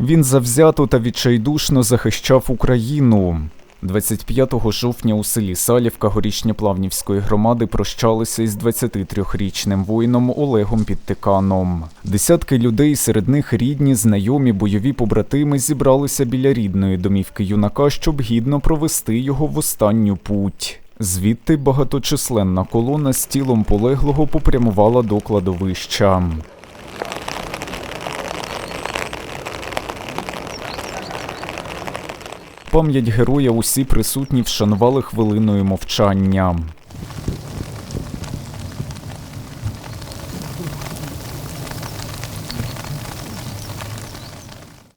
Він завзято та відчайдушно захищав Україну. 25 жовтня у селі Салівка Горішньоплавнівської громади прощалися із 23-річним воїном Олегом Підтиканом. Десятки людей, серед них рідні, знайомі, бойові побратими зібралися біля рідної домівки юнака, щоб гідно провести його в останню путь. Звідти багаточисленна колона з тілом полеглого попрямувала до кладовища. Пам'ять героя усі присутні вшанували хвилиною мовчання.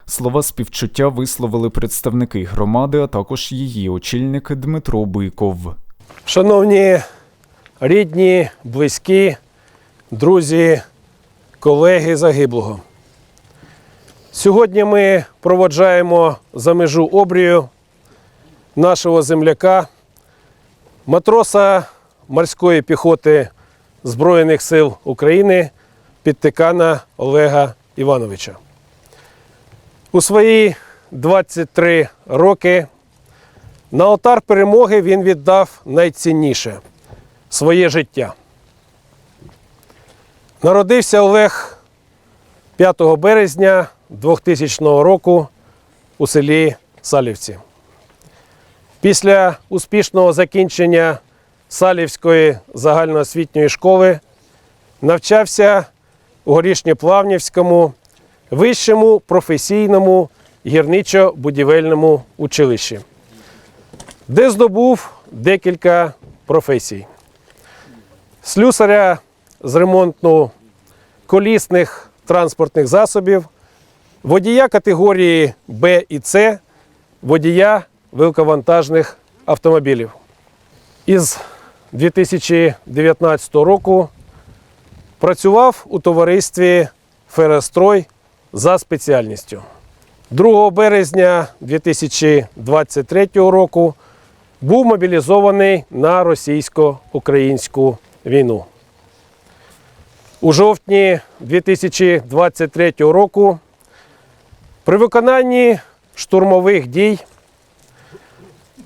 Слова співчуття висловили представники громади, а також її очільник Дмитро Биков. Шановні рідні, близькі, друзі, колеги загиблого. Сьогодні ми проводжаємо за межу обрію нашого земляка, матроса морської піхоти Збройних сил України Підтикана Олега Івановича. У свої 23 роки на алтар перемоги він віддав найцінніше своє життя. Народився Олег 5 березня 2000 року у селі Салівці. Після успішного закінчення Салівської загальноосвітньої школи навчався у Горішньоплавнівському вищому професійному гірничо-будівельному училищі де здобув декілька професій. Слюсаря з ремонту колісних транспортних засобів, водія категорії Б і С, водія великовантажних автомобілів. Із 2019 року працював у товаристві Ферестрой за спеціальністю. 2 березня 2023 року був мобілізований на російсько-українську війну. У жовтні 2023 року при виконанні штурмових дій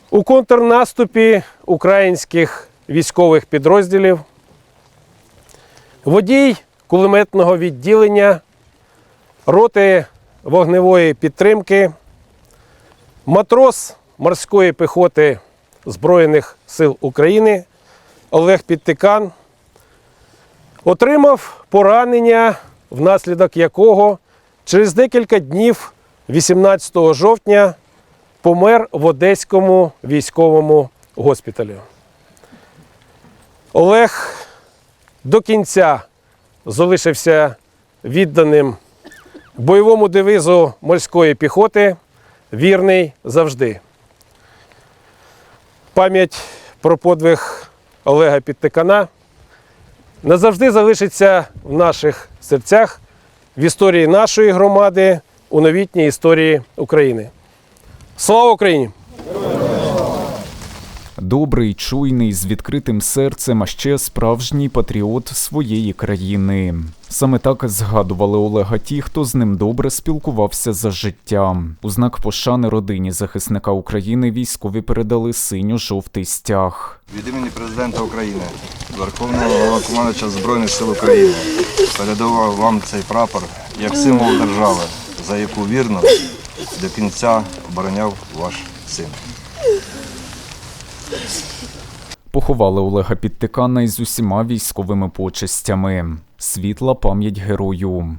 у контрнаступі українських військових підрозділів водій кулеметного відділення роти вогневої підтримки, матрос морської піхоти Збройних сил України Олег Підтикан отримав поранення, внаслідок якого через декілька днів, 18 жовтня, помер в Одеському військовому госпіталі. Олег до кінця залишився відданим бойовому девизу морської піхоти вірний завжди. Пам'ять про подвиг Олега Підтикана назавжди залишиться в наших серцях в історії нашої громади у новітній історії України. Слава Україні! Добрий, чуйний, з відкритим серцем, а ще справжній патріот своєї країни. Саме так згадували Олега ті, хто з ним добре спілкувався за життя. У знак пошани родині захисника України військові передали синьо-жовтий стяг. Від імені президента України, Верховного Головнокомандувача Збройних сил України передавав вам цей прапор як символ держави, за яку вірно до кінця обороняв ваш син. Поховали Олега Підтикана із усіма військовими почестями. Світла пам'ять герою.